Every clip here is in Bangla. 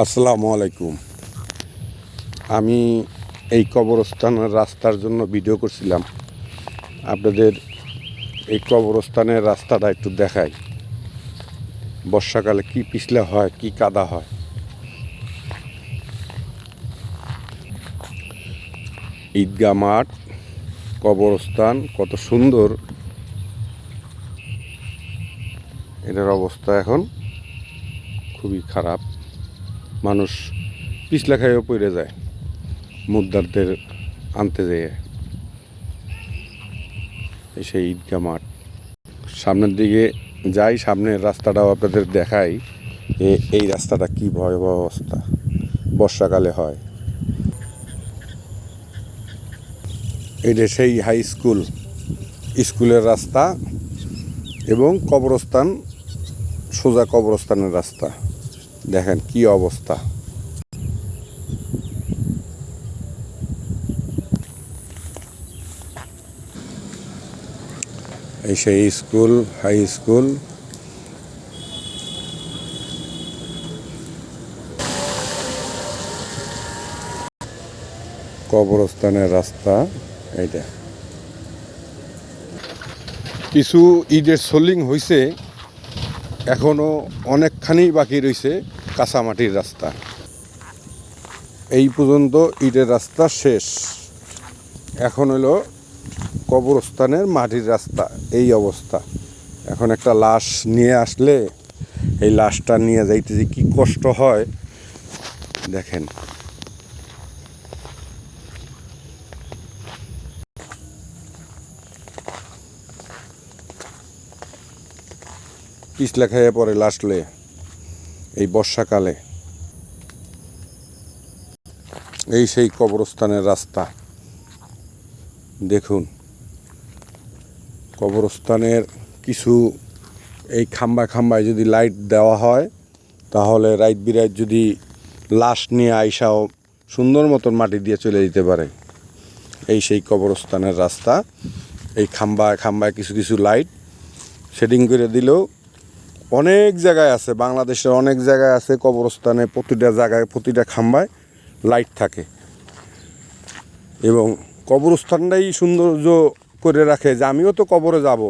আসসালামু আলাইকুম। আমি এই কবরস্থানের রাস্তার জন্য ভিডিও করছিলাম। আপনাদের এই কবরস্থানের রাস্তাটা একটু দেখাই। বর্ষাকালে কি পিছলে হয়, কি কাদা হয়? ঈদগা মাঠ, কবরস্থান, কত সুন্দর। এটার অবস্থা এখন খুবই খারাপ। মানুষ পিছলা খাইয়েও পড়ে যায়, মুদ্রারদের আনতে যেয়ে। সেই ঈদগাহ মাঠ। সামনের দিকে যাই, সামনের রাস্তাটাও আপনাদের দেখাই এই রাস্তাটা কি ভয়াবহ অবস্থা, বর্ষাকালে হয়। এটা সেই হাই স্কুল, স্কুলের রাস্তা এবং কবরস্থান, সোজা কবরস্থানের রাস্তা। দেখেন কি অবস্থা। এই সেই স্কুল, হাই স্কুল। কবরস্থানের রাস্তা, এইটা। কিছু ঈদের সোলিং হয়েছে এখনও অনেকখানি বাকি রয়েছে কাঁচামাটির রাস্তা। এই পর্যন্ত ইটের রাস্তা শেষ। এখন হলো কবরস্থানের মাটির রাস্তা, এই অবস্থা। এখন একটা লাশ নিয়ে আসলে, এই লাশটা নিয়ে যাইতে যে কী কষ্ট হয়, দেখেন। পিছলা খাইয়ে পরে লাসলে এই বর্ষাকালে। এই সেই কবরস্থানের রাস্তা। দেখুন, কবরস্থানের কিছু এই খাম্বা খাম্বায় যদি লাইট দেওয়া হয়, তাহলে রাইট বিরাইট যদি লাশ নিয়ে আইসাও সুন্দর মতন মাটি দিয়ে চলে যেতে পারে। এই সেই কবরস্থানের রাস্তা। এই খাম্বায় খাম্বায় কিছু কিছু লাইট সেটিং করে দিলেও অনেক জায়গায় আছে, বাংলাদেশের অনেক জায়গায় আছে, কবরস্থানে প্রতিটা জায়গায় প্রতিটা খাম্বায় লাইট থাকে। এবং কবরস্থানটাই সৌন্দর্য করে রাখে যে আমিও তো কবরে যাব।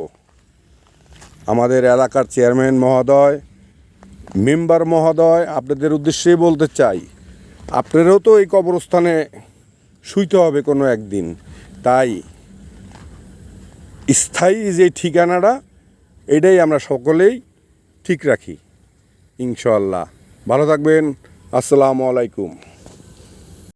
আমাদের এলাকার চেয়ারম্যান মহোদয় মেম্বার মহোদয়, আপনাদের উদ্দেশ্যেই বলতে চাই, আপনারাও তো এই কবরস্থানে শুইতে হবে কোনো একদিন। তাই স্থায়ী যে ঠিকানাটা, এটাই আমরা সকলেই ঠিক রাখি ইনশাল্লাহ ভালো থাকবেন আসসালামু আলাইকুম।